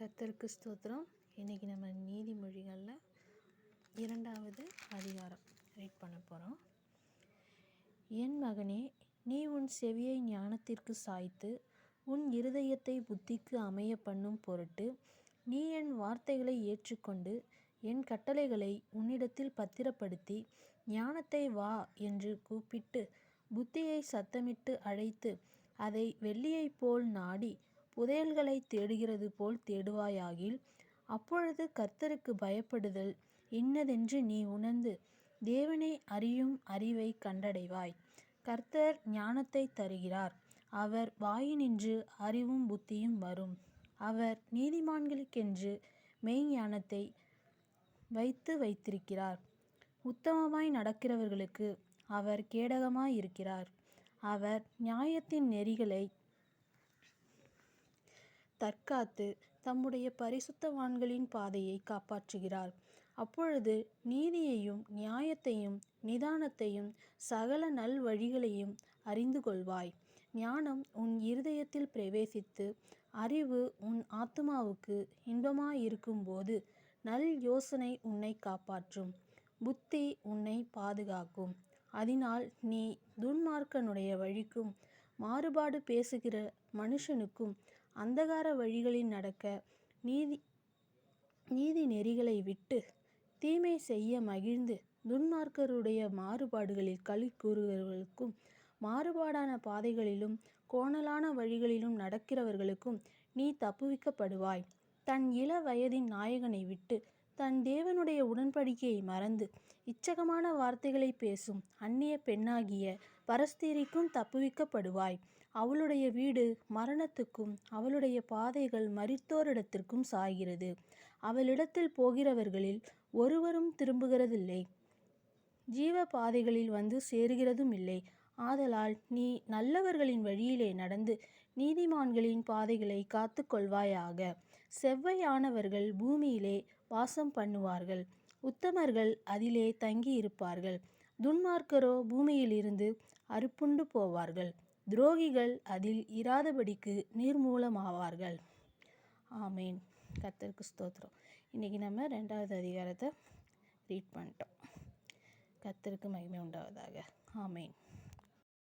கத்தருக்கு ஸ்தோத்திரம். இன்றைக்கி நம்ம நீதிமொழிகளில் இரண்டாவது அதிகாரம் ரீட் பண்ண போகிறோம் என் மகனே நீ உன் செவியை ஞானத்திற்கு சாய்த்து உன் இருதயத்தை புத்திக்கு அமைய பண்ணும் பொருட்டு நீ என் வார்த்தைகளை ஏற்றுக்கொண்டு என் கட்டளைகளை உன்னிடத்தில் பத்திரப்படுத்தி ஞானத்தை வா என்று கூப்பிட்டு புத்தியை சத்தமிட்டு அழைத்து அதை வெள்ளியைப் போல் நாடி புதையல்களை தேடுகிறது போல் தேடுவாயாகில் அப்பொழுது கர்த்தருக்கு பயப்படுதல் இன்னதென்று நீ உணர்ந்து தேவனை அறியும் அறிவை கண்டடைவாய். கர்த்தர் ஞானத்தை தருகிறார். அவர் வாயினின்று அறிவும் புத்தியும் வரும். அவர் நீதிமான்களுக்கென்று மெய்ஞானத்தை வைத்து வைத்திருக்கிறார். உத்தமமாய் நடக்கிறவர்களுக்கு அவர் கேடகமாய் இருக்கிறார் அவர் நியாயத்தின் நெறிகளை தற்காத்து தம்முடைய பரிசுத்தவான்களின் பாதையை காப்பாற்றுகிறார். அப்பொழுது நீதியையும் நியாயத்தையும் நிதானத்தையும் சகல நல் வழிகளையும் அறிந்து கொள்வாய். ஞானம் உன் இருதயத்தில் பிரவேசித்து அறிவு உன் ஆத்மாவுக்கு இன்பமாயிருக்கும்போது நல் யோசனை உன்னை காப்பாற்றும். புத்தி உன்னை பாதுகாக்கும். அதனால் நீ துன்மார்க்கனுடைய வழிக்கும் மாறுபாடு பேசுகிற மனுஷனுக்கும் அந்தகார வழிகளில் நடக்க நீதி நீதி நெறிகளை விட்டு தீமை செய்ய மகிழ்ந்து துன்மார்க்கருடைய மாறுபாடுகளில் களி கூறுகிறவர்களுக்கும் மாறுபாடான பாதைகளிலும் கோணலான வழிகளிலும் நடக்கிறவர்களுக்கும் நீ தப்புவிக்கப்படுவாய். தன் இள வயதின் நாயகனை விட்டு தன் தேவனுடைய உடன்படிக்கையை மறந்து இச்சகமான வார்த்தைகளை பேசும் அந்நிய பெண்ணாகிய பரஸ்தீரிக்கும் தப்புவிக்கப்படுவாய். அவளுடைய வீடு மரணத்துக்கும் அவளுடைய பாதைகள் மறித்தோரிடத்திற்கும் சாகிறது அவளிடத்தில் போகிறவர்களில் ஒருவரும் திரும்புகிறதில்லை. ஜீவ பாதைகளில் வந்து சேருகிறதும் இல்லை ஆதலால் நீ நல்லவர்களின் வழியிலே நடந்து நீதிமான்களின் பாதைகளை காத்து கொள்வாயாக செவ்வையானவர்கள் பூமியிலே வாசம் பண்ணுவார்கள். உத்தமர்கள் அதிலே தங்கி இருப்பார்கள் துன்மார்க்கரோ பூமியிலிருந்து அறுப்புண்டு போவார்கள். துரோகிகள் அதில் இராதபடிக்கு நீர்மூலமாவார்கள். ஆமேன். கர்த்தருக்கு ஸ்தோத்திரம். இன்றைக்கி நம்ம ரெண்டாவது அதிகாரத்தை ரீட் பண்ணிட்டோம். கர்த்தருக்கு மகிமை உண்டாவதாக. ஆமேன்.